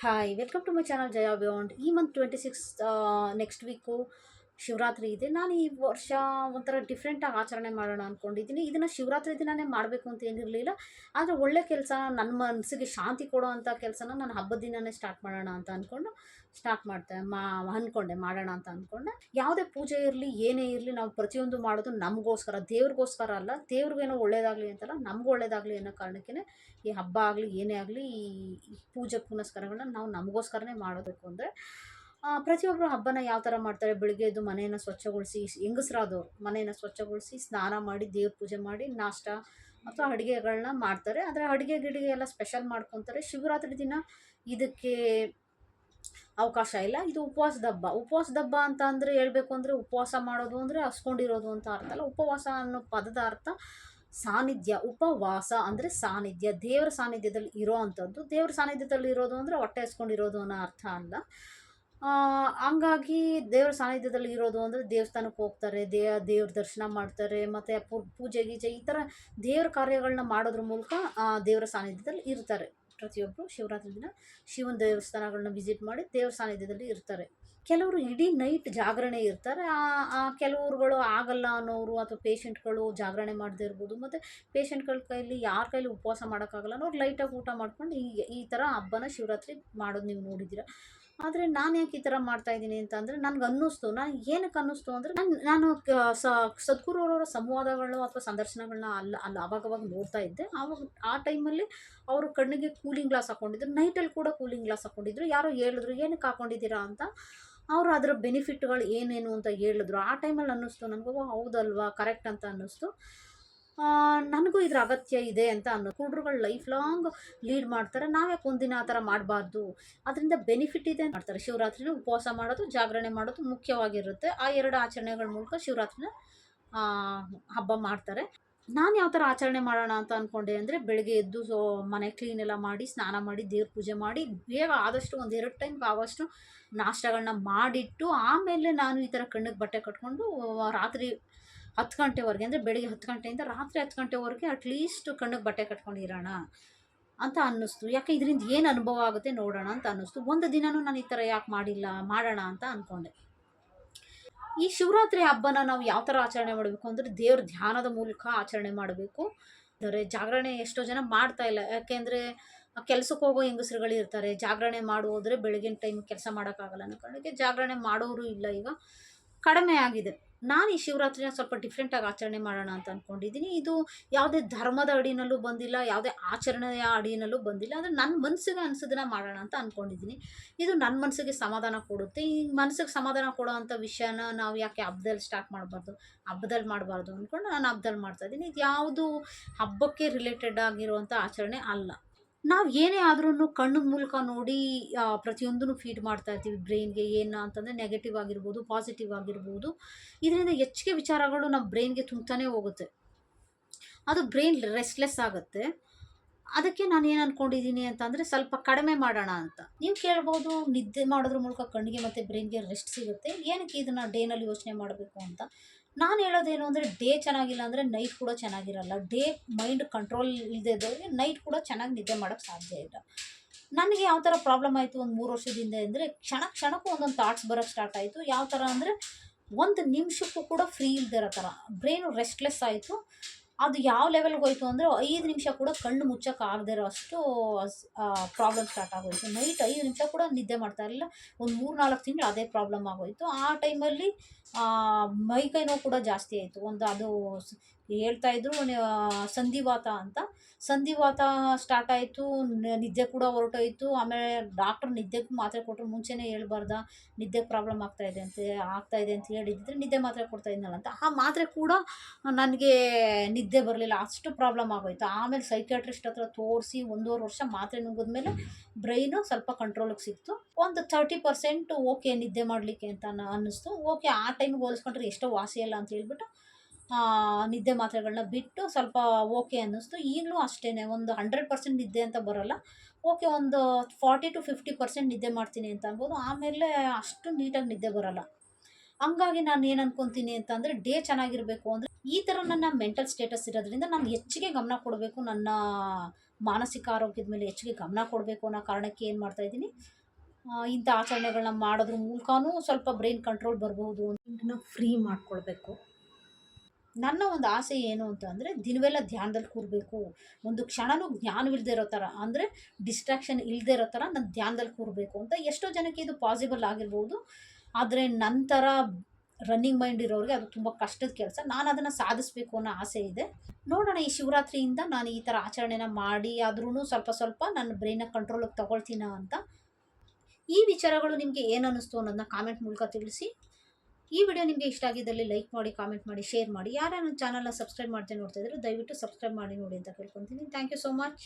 Hi welcome to my channel Jaya beyond month twenty six next week Shivaratri ಇದೆ. ನಾನು ಈ ವರ್ಷ ಒಂಥರ ಡಿಫ್ರೆಂಟಾಗಿ ಆಚರಣೆ ಮಾಡೋಣ ಅಂದ್ಕೊಂಡಿದ್ದೀನಿ ಇದನ್ನು ಶಿವರಾತ್ರಿ ದಿನನೇ ಮಾಡಬೇಕು ಅಂತ ಏನಿರಲಿಲ್ಲ. ಆದರೆ ಒಳ್ಳೆ ಕೆಲಸ ನನ್ನ ಮನಸ್ಸಿಗೆ ಶಾಂತಿ ಕೊಡೋ ಅಂಥ ಕೆಲಸನ ನಾನು ಹಬ್ಬದ ದಿನವೇ ಸ್ಟಾರ್ಟ್ ಮಾಡೋಣ ಅಂತ ಅಂದ್ಕೊಂಡು ಸ್ಟಾರ್ಟ್ ಮಾಡ್ತೆ, ಮಾ ಅಂದ್ಕೊಂಡೆ ಮಾಡೋಣ ಅಂತ ಅಂದ್ಕೊಂಡೆ ಯಾವುದೇ ಪೂಜೆ ಇರಲಿ, ಏನೇ ಇರಲಿ, ನಾವು ಪ್ರತಿಯೊಂದು ಮಾಡೋದು ನಮಗೋಸ್ಕರ, ದೇವ್ರಿಗೋಸ್ಕರ ಅಲ್ಲ. ದೇವ್ರಿಗೇನೋ ಒಳ್ಳೇದಾಗಲಿ ಅಂತಲ್ಲ, ನಮಗೂ ಒಳ್ಳೇದಾಗಲಿ ಅನ್ನೋ ಕಾರಣಕ್ಕೇ ಈ ಹಬ್ಬ ಆಗಲಿ, ಏನೇ ಆಗಲಿ, ಈ ಪೂಜೆ ಪುನಸ್ಕಾರಗಳನ್ನ ನಾವು ನಮಗೋಸ್ಕರನೇ ಮಾಡಬೇಕು ಅಂದರೆ ಪ್ರತಿಯೊಬ್ಬರು ಹಬ್ಬನ ಯಾವ ಥರ ಮಾಡ್ತಾರೆ? ಬೆಳಿಗ್ಗೆ ಎದ್ದು ಮನೆಯನ್ನು ಸ್ವಚ್ಛಗೊಳಿಸಿ, ಹೆಂಗಸ್ರಾದವ್ರು ಮನೆಯನ್ನು ಸ್ವಚ್ಛಗೊಳಿಸಿ, ಸ್ನಾನ ಮಾಡಿ, ದೇವ್ರ ಪೂಜೆ ಮಾಡಿ, ನಾಷ್ಟ ಅಥವಾ ಅಡುಗೆಗಳನ್ನ ಮಾಡ್ತಾರೆ. ಆದರೆ ಅಡುಗೆ ಗಿಡಿಗೆ ಎಲ್ಲ ಸ್ಪೆಷಲ್ ಮಾಡ್ಕೊತಾರೆ. ಶಿವರಾತ್ರಿ ದಿನ ಇದಕ್ಕೆ ಅವಕಾಶ ಇಲ್ಲ. ಇದು ಉಪವಾಸದ ಹಬ್ಬ ಉಪವಾಸದ ಹಬ್ಬ ಅಂತ ಅಂದರೆ ಹೇಳಬೇಕು ಅಂದರೆ ಉಪವಾಸ ಮಾಡೋದು ಅಂದರೆ ಹಸ್ಕೊಂಡಿರೋದು ಅಂತ ಅರ್ಥ ಅಲ್ಲ. ಉಪವಾಸ ಅನ್ನೋ ಪದದ ಅರ್ಥ ಸಾನ್ನಿಧ್ಯ. ಉಪವಾಸ ಅಂದರೆ ಸಾನ್ನಿಧ್ಯ. ದೇವರ ಸಾನ್ನಿಧ್ಯದಲ್ಲಿ ಇರೋ ಅಂಥದ್ದು. ದೇವರ ಸಾನ್ನಿಧ್ಯದಲ್ಲಿ ಇರೋದು ಅಂದರೆ ಹೊಟ್ಟೆ ಹಸ್ಕೊಂಡಿರೋದು ಅನ್ನೋ ಅರ್ಥ ಅಲ್ಲ. ಹಂಗಾಗಿ ದೇವ್ರ ಸಾನ್ನಿಧ್ಯದಲ್ಲಿ ಇರೋದು ಅಂದರೆ ದೇವಸ್ಥಾನಕ್ಕೆ ಹೋಗ್ತಾರೆ, ದೇ, ದೇವ್ರ ದರ್ಶನ ಮಾಡ್ತಾರೆ, ಮತ್ತು ಪೂಜೆ ಗೀಜೆ ಈ ಥರ ದೇವ್ರ ಕಾರ್ಯಗಳನ್ನ ಮಾಡೋದ್ರ ಮೂಲಕ ದೇವರ ಸಾನ್ನಿಧ್ಯದಲ್ಲಿ ಇರ್ತಾರೆ. ಪ್ರತಿಯೊಬ್ಬರು ಶಿವರಾತ್ರಿ ದಿನ ಶಿವನ ದೇವಸ್ಥಾನಗಳನ್ನ ವಿಸಿಟ್ ಮಾಡಿ ದೇವ್ರ ಸಾನ್ನಿಧ್ಯದಲ್ಲಿ ಇರ್ತಾರೆ. ಕೆಲವರು ಇಡೀ ನೈಟ್ ಜಾಗರಣೆ ಇರ್ತಾರೆ. ಕೆಲವ್ರುಗಳು ಆಗಲ್ಲ ಅನ್ನೋರು ಅಥವಾ ಪೇಷಂಟ್ಗಳು ಜಾಗರಣೆ ಮಾಡದೇ ಇರ್ಬೋದು, ಮತ್ತು ಪೇಷಂಟ್ಗಳ ಕೈಲಿ ಯಾರ ಕೈಲಿ ಉಪವಾಸ ಮಾಡೋಕ್ಕಾಗಲ್ಲ ಅನ್ನೋರು ಲೈಟಾಗಿ ಊಟ ಮಾಡ್ಕೊಂಡು ಈ ಈ ಥರ ಹಬ್ಬನ ಶಿವರಾತ್ರಿ ಮಾಡೋದು ನೀವು ನೋಡಿದ್ದೀರ? ಆದರೆ ನಾನು ಯಾಕೆ ಈ ಥರ ಮಾಡ್ತಾ ಇದ್ದೀನಿ ಅಂತ ನನಗೆ ಅನ್ನಿಸ್ತು. ನಾನು ಏನಕ್ಕೆ ಅನ್ನಿಸ್ತು ಅಂದರೆ ನಾನು ನಾನು ಕ- ಸ ಸದ್ಗುರುವರವರ ಸಂವಾದಗಳು ಅಥವಾ ಸಂದರ್ಶನಗಳನ್ನ ಅಲ್ಲ ಅಲ್ಲಿ ಅವಾಗವಾಗ ನೋಡ್ತಾ ಇದ್ದೆ. ಅವಾಗ ಆ ಟೈಮಲ್ಲಿ ಅವರು ಕಣ್ಣಿಗೆ ಕೂಲಿಂಗ್ ಗ್ಲಾಸ್ ಹಾಕೊಂಡಿದ್ರು. ನೈಟಲ್ಲಿ ಕೂಡ ಕೂಲಿಂಗ್ ಗ್ಲಾಸ್ ಹಾಕೊಂಡಿದ್ರು. ಯಾರೋ ಹೇಳಿದ್ರು ಏನಕ್ಕೆ ಹಾಕೊಂಡಿದ್ದೀರಾ ಅಂತ? ಅವರು ಅದರ ಬೆನಿಫಿಟ್ಗಳು ಏನೇನು ಅಂತ ಹೇಳಿದ್ರು. ಆ ಟೈಮಲ್ಲಿ ಅನ್ನಿಸ್ತು. ನನಗೂ ಹೌದಲ್ವಾ ಕರೆಕ್ಟ್ ಅಂತ ಅನ್ನಿಸ್ತು. ನನಗೂ ಇದ್ರ ಅಗತ್ಯ ಇದೆ ಅಂತ ಅನ್ನೋ ಹುಡುಗರುಗಳು ಲೈಫ್ ಲಾಂಗ್ ಲೀಡ್ ಮಾಡ್ತಾರೆ. ನಾವ್ಯಾಕೆ ಒಂದಿನ ಆ ಥರ ಮಾಡಬಾರ್ದು. ಅದರಿಂದ ಬೆನಿಫಿಟ್ ಇದೆ ಮಾಡ್ತಾರೆ. ಶಿವರಾತ್ರಿನ ಉಪವಾಸ ಮಾಡೋದು, ಜಾಗರಣೆ ಮಾಡೋದು ಮುಖ್ಯವಾಗಿರುತ್ತೆ. ಆ ಎರಡು ಆಚರಣೆಗಳ ಮೂಲಕ ಶಿವರಾತ್ರಿನ ಹಬ್ಬ ಮಾಡ್ತಾರೆ. ನಾನು ಯಾವ ಥರ ಆಚರಣೆ ಮಾಡೋಣ ಅಂತ ಅಂದ್ಕೊಂಡೆ ಅಂದರೆ ಬೆಳಗ್ಗೆ ಎದ್ದು ಸೊ, ಮನೆ ಕ್ಲೀನ್ ಎಲ್ಲ ಮಾಡಿ, ಸ್ನಾನ ಮಾಡಿ, ದೇವ್ರ ಪೂಜೆ ಮಾಡಿ, ಬೇಗ ಆದಷ್ಟು ಒಂದು ಎರಡು ಟೈಮ್ ಆಗೋಷ್ಟು ನಾಷ್ಟಗಳನ್ನ ಮಾಡಿಟ್ಟು, ಆಮೇಲೆ ನಾನು ಈ ಥರ ಕಣ್ಣಿಗೆ ಬಟ್ಟೆ ಕಟ್ಕೊಂಡು, ರಾತ್ರಿ ಹತ್ತು ಗಂಟೆವರೆಗೆ ಅಂದರೆ ಬೆಳಿಗ್ಗೆ ಹತ್ತು ಗಂಟೆಯಿಂದ ರಾತ್ರಿ ಹತ್ತು ಗಂಟೆವರೆಗೆ ಅಟ್ಲೀಸ್ಟ್ ಕಣ್ಣಿಗೆ ಬಟ್ಟೆ ಕಟ್ಕೊಂಡಿರೋಣ ಅಂತ ಅನ್ನಿಸ್ತು. ಯಾಕೆ ಇದರಿಂದ ಏನು ಅನುಭವ ಆಗುತ್ತೆ ನೋಡೋಣ ಅಂತ ಅನ್ನಿಸ್ತು. ಒಂದು ದಿನವೂ ನಾನು ಈ ಥರ ಯಾಕೆ ಮಾಡಿಲ್ಲ, ಮಾಡೋಣ ಅಂತ ಅಂದ್ಕೊಂಡೆ ಈ ಶಿವರಾತ್ರಿ ಹಬ್ಬನ ನಾವು ಯಾವ ಥರ ಆಚರಣೆ ಮಾಡಬೇಕು ಅಂದರೆ ದೇವ್ರ ಧ್ಯಾನದ ಮೂಲಕ ಆಚರಣೆ ಮಾಡಬೇಕು. ಅಂದರೆ ಜಾಗರಣೆ ಎಷ್ಟೋ ಜನ ಮಾಡ್ತಾ ಇಲ್ಲ. ಯಾಕೆಂದರೆ ಕೆಲಸಕ್ಕೆ ಹೋಗೋ ಹೆಂಗಸರುಗಳು ಇರ್ತಾರೆ. ಜಾಗರಣೆ ಮಾಡೋದ್ರೆ ಬೆಳಗಿನ ಟೈಮ್ ಕೆಲಸ ಮಾಡೋಕ್ಕಾಗಲ್ಲ ಅನ್ನೋ ಕಾರಣಕ್ಕೆ ಜಾಗರಣೆ ಮಾಡೋರು ಇಲ್ಲ ಈಗ. ಕಡಿಮೆ ಆಗಿದೆ. ನಾನು ಈ ಶಿವರಾತ್ರಿನ ಸ್ವಲ್ಪ ಡಿಫ್ರೆಂಟಾಗಿ ಆಚರಣೆ ಮಾಡೋಣ ಅಂತ ಅಂದ್ಕೊಂಡಿದ್ದೀನಿ ಇದು ಯಾವುದೇ ಧರ್ಮದ ಅಡಿನಲ್ಲೂ ಬಂದಿಲ್ಲ, ಯಾವುದೇ ಆಚರಣೆಯ ಅಡಿನಲ್ಲೂ ಬಂದಿಲ್ಲ. ಅಂದರೆ ನನ್ನ ಮನಸ್ಸಿಗೆ ಅನಿಸೋದನ್ನ ಮಾಡೋಣ ಅಂತ ಅಂದ್ಕೊಂಡಿದ್ದೀನಿ ಇದು ನನ್ನ ಮನಸ್ಸಿಗೆ ಸಮಾಧಾನ ಕೊಡುತ್ತೆ. ಈ ಮನಸ್ಸಿಗೆ ಸಮಾಧಾನ ಕೊಡೋ ಅಂಥ ವಿಷಯನ ನಾವು ಯಾಕೆ ಹಬ್ಬದಲ್ಲಿ ಸ್ಟಾರ್ಟ್ ಮಾಡಬಾರ್ದು? ಹಬ್ಬದಲ್ಲಿ ಮಾಡಬಾರ್ದು ಅಂದ್ಕೊಂಡು ನಾನು ಹಬ್ಬದಲ್ಲಿ ಮಾಡ್ತಾಯಿದ್ದೀನಿ ಇದು ಯಾವುದು ಹಬ್ಬಕ್ಕೆ ರಿಲೇಟೆಡ್ ಆಗಿರುವಂಥ ಆಚರಣೆ ಅಲ್ಲ. ನಾವು ಏನೇ ಆದ್ರೂ ಕಣ್ಣಿನ ಮೂಲಕ ನೋಡಿ ಪ್ರತಿಯೊಂದನ್ನು ಫೀಡ್ ಮಾಡ್ತಾ ಇರ್ತೀವಿ. ಬ್ರೈನ್ಗೆ ಏನು ಅಂತಂದರೆ ನೆಗೆಟಿವ್ ಆಗಿರ್ಬೋದು ಪಾಸಿಟಿವ್ ಆಗಿರ್ಬೋದು. ಇದರಿಂದ ಹೆಚ್ಚಿಗೆ ವಿಚಾರಗಳು ನಮ್ಮ ಬ್ರೈನ್ಗೆ ತುಂಬ್ತಾನೆ ಹೋಗುತ್ತೆ. ಅದು ಬ್ರೈನ್ ರೆಸ್ಟ್ಲೆಸ್ ಆಗುತ್ತೆ. ಅದಕ್ಕೆ ನಾನು ಏನು ಅಂದ್ಕೊಂಡಿದ್ದೀನಿ ಅಂತಂದರೆ ಸ್ವಲ್ಪ ಕಡಿಮೆ ಮಾಡೋಣ ಅಂತ. ನೀವು ಕೇಳ್ಬೋದು, ನಿದ್ದೆ ಮಾಡೋದ್ರ ಮೂಲಕ ಕಣ್ಣಿಗೆ ಮತ್ತು ಬ್ರೈನ್ಗೆ ರೆಸ್ಟ್ ಸಿಗುತ್ತೆ. ಏನಕ್ಕೆ ಇದನ್ನು ಡೇನಲ್ಲಿ ಯೋಚನೆ ಮಾಡಬೇಕು ಅಂತ. ನಾನು ಹೇಳೋದೇನು ಅಂದರೆ ಡೇ ಚೆನ್ನಾಗಿಲ್ಲ ಅಂದರೆ ನೈಟ್ ಕೂಡ ಚೆನ್ನಾಗಿರಲ್ಲ. ಡೇ ಮೈಂಡ್ ಕಂಟ್ರೋಲ್ ಇಲ್ಲದೆ ನೈಟ್ ಕೂಡ ಚೆನ್ನಾಗಿ ನಿದ್ದೆ ಮಾಡೋಕ್ಕೆ ಸಾಧ್ಯ ಇಲ್ಲ. ನನಗೆ ಯಾವ ಥರ ಪ್ರಾಬ್ಲಮ್ ಆಯಿತು ಒಂದು ಮೂರು ವರ್ಷದಿಂದ ಅಂದರೆ ಕ್ಷಣ ಕ್ಷಣಕ್ಕೂ ಒಂದೊಂದು ಥಾಟ್ಸ್ ಬರೋಕ್ಕೆ ಸ್ಟಾರ್ಟ್ ಆಯಿತು. ಯಾವ ಥರ ಅಂದರೆ ಒಂದು ನಿಮಿಷಕ್ಕೂ ಕೂಡ ಫ್ರೀ ಇಲ್ದಿರೋ ಥರ ಬ್ರೈನು ರೆಸ್ಟ್ಲೆಸ್ ಆಯಿತು. ಅದು ಯಾವ ಲೆವೆಲ್ಗೆ ಹೋಯಿತು ಅಂದರೆ ಐದು ನಿಮಿಷ ಕೂಡ ಕಣ್ಣು ಮುಚ್ಚಕ್ಕೆ ಆಗದೇ ಇರೋ ಅಷ್ಟು ಪ್ರಾಬ್ಲಮ್ ಸ್ಟಾರ್ಟ್ ಆಗೋಯಿತು. ನೈಟ್ ಐದು ನಿಮಿಷ ಕೂಡ ನಿದ್ದೆ ಮಾಡ್ತಾ ಇರಲಿಲ್ಲ. ಒಂದು ಮೂರು ನಾಲ್ಕು ತಿಂಗಳು ಅದೇ ಪ್ರಾಬ್ಲಮ್ ಆಗೋಯಿತು. ಆ ಟೈಮಲ್ಲಿ ಮೈ ಕೈ ನೋವು ಕೂಡ ಜಾಸ್ತಿ ಆಯಿತು. ಒಂದು ಅದು ಹೇಳ್ತಾ ಇದ್ರು ಸಂಧಿವಾತ ಅಂತ. ಸಂಧಿವಾತ ಸ್ಟಾರ್ಟ್ ಆಯಿತು ನಿದ್ದೆ ಕೂಡ ಹೊರಟೋಯ್ತು. ಆಮೇಲೆ ಡಾಕ್ಟ್ರ್ ನಿದ್ದೆಗೂ ಮಾತ್ರೆ ಕೊಟ್ಟರು ಮುಂಚೆನೇ ಹೇಳ್ಬಾರ್ದ, ನಿದ್ದೆ ಪ್ರಾಬ್ಲಮ್ ಆಗ್ತಾ ಇದೆ ಅಂತ, ಆಗ್ತಾ ಇದೆ ಅಂತ ಹೇಳಿದ್ರೆ ನಿದ್ದೆ ಮಾತ್ರೆ ಕೊಡ್ತಾ ಇದ್ನಲ್ಲ ಅಂತ. ಆ ಮಾತ್ರೆ ಕೂಡ ನನಗೆ ನಿದ್ದೆ ಬರಲಿಲ್ಲ, ಅಷ್ಟು ಪ್ರಾಬ್ಲಮ್ ಆಗೋಯ್ತು. ಆಮೇಲೆ ಸೈಕ್ಯಾಟ್ರಿಸ್ಟ್ ಹತ್ರ ತೋರಿಸಿ ಒಂದೂವರೆ ವರ್ಷ ಮಾತ್ರೆ ನುಂಗಿದ್ಮೇಲೆ ಬ್ರೈನು ಸ್ವಲ್ಪ ಕಂಟ್ರೋಲಿಗೆ ಸಿಕ್ತು. ಒಂದು ತರ್ಟಿ ಪರ್ಸೆಂಟ್ ಓಕೆ ನಿದ್ದೆ ಮಾಡಲಿಕ್ಕೆ ಅಂತ ಅನ್ನ- ಅನ್ನಿಸ್ತು. ಓಕೆ ಆ ಟೈಮಿಗೆ ಹೋಲಿಸ್ಕೊಂಡ್ರೆ ಎಷ್ಟೋ ವಾಸಿ ಅಲ್ಲ ಅಂತ ಹೇಳ್ಬಿಟ್ಟು ನಿದ್ದೆ ಮಾತ್ರೆಗಳನ್ನ ಬಿಟ್ಟು ಸ್ವಲ್ಪ ಓಕೆ ಅನ್ನಿಸ್ತು. ಈಗಲೂ ಅಷ್ಟೇ ಒಂದು ಹಂಡ್ರೆಡ್ ಪರ್ಸೆಂಟ್ ನಿದ್ದೆ ಅಂತ ಬರೋಲ್ಲ. ಓಕೆ ಒಂದು ಫಾರ್ಟಿ ಟು ಫಿಫ್ಟಿ ಪರ್ಸೆಂಟ್ ನಿದ್ದೆ ಮಾಡ್ತೀನಿ ಅಂತ ಅನ್ಬೋದು. ಆಮೇಲೆ ಅಷ್ಟು ನೀಟಾಗಿ ನಿದ್ದೆ ಬರೋಲ್ಲ. ಹಂಗಾಗಿ ನಾನು ಏನು ಅನ್ಕೊತೀನಿ ಅಂತಂದರೆ ಡೇ ಚೆನ್ನಾಗಿರಬೇಕು ಅಂದರೆ ಈ ಥರ ನನ್ನ ಮೆಂಟಲ್ ಸ್ಟೇಟಸ್ ಇರೋದ್ರಿಂದ ನಾನು ಹೆಚ್ಚಿಗೆ ಗಮನ ಕೊಡಬೇಕು ನನ್ನ ಮಾನಸಿಕ ಆರೋಗ್ಯದ ಮೇಲೆ ಹೆಚ್ಚಿಗೆ ಗಮನ ಕೊಡಬೇಕು ಅನ್ನೋ ಕಾರಣಕ್ಕೆ ಏನು ಮಾಡ್ತಾ ಇದ್ದೀನಿ. ಇಂಥ ಆಚರಣೆಗಳನ್ನ ಮಾಡೋದ್ರ ಮೂಲಕನೂ ಸ್ವಲ್ಪ ಬ್ರೈನ್ ಕಂಟ್ರೋಲ್ ಬರಬಹುದು ಅಂತ. ಫ್ರೀ ಮಾಡ್ಕೊಳ್ಬೇಕು ನನ್ನ ಒಂದು ಆಸೆ ಏನು ಅಂತ ಅಂದರೆ ದಿನವೆಲ್ಲ ಧ್ಯಾನದಲ್ಲಿ ಕೂರಬೇಕು. ಒಂದು ಕ್ಷಣನೂ ಜ್ಞಾನವಿಲ್ಲದೆ ಇರೋ ಥರ ಅಂದರೆ ಡಿಸ್ಟ್ರಾಕ್ಷನ್ ಇಲ್ಲದೆ ಇರೋ ಥರ ನಾನು ಧ್ಯಾನದಲ್ಲಿ ಕೂರಬೇಕು ಅಂತ ಎಷ್ಟೋ ಜನಕ್ಕೆ ಇದು ಪಾಸಿಬಲ್ ಆಗಿರ್ಬೋದು. ಆದರೆ ನಂತರ ರನ್ನಿಂಗ್ ಮೈಂಡ್ ಇರೋರಿಗೆ ಅದು ತುಂಬ ಕಷ್ಟದ ಕೆಲಸ. ನಾನು ಅದನ್ನು ಸಾಧಿಸಬೇಕು ಅನ್ನೋ ಆಸೆ ಇದೆ. ನೋಡೋಣ ಈ ಶಿವರಾತ್ರಿಯಿಂದ ನಾನು ಈ ಥರ ಆಚರಣೆನ ಮಾಡಿ ಆದ್ರೂ ಸ್ವಲ್ಪ ಸ್ವಲ್ಪ ನನ್ನ ಬ್ರೈನ ಕಂಟ್ರೋಲಿಗೆ ತಗೊಳ್ತೀನ ಅಂತ. ಈ ವಿಚಾರಗಳು ನಿಮಗೆ ಏನು ಅನ್ನಿಸ್ತು ಅನ್ನೋದನ್ನ ಕಾಮೆಂಟ್ ಮೂಲಕ ತಿಳಿಸಿ. ಈ ವಿಡಿಯೋ ನಿಮಗೆ ಇಷ್ಟ ಆಗಿದ್ದಲ್ಲಿ ಲೈಕ್ ಮಾಡಿ ಕಾಮೆಂಟ್ ಮಾಡಿ ಶೇರ್ ಮಾಡಿ. ಯಾರು ನನ್ನ ಚಾನಲ್ನ ಸಬ್ಸ್ಕ್ರೈಬ್ ಮಾಡ್ತೀನಿ ನೋಡ್ತಾ ಇದ್ರೆ ದಯವಿಟ್ಟು ಸಬ್ಸ್ಕ್ರೈಬ್ ಮಾಡಿ ನೋಡಿ ಅಂತ ಕೇಳ್ಕೊತೀನಿ. Thank you so much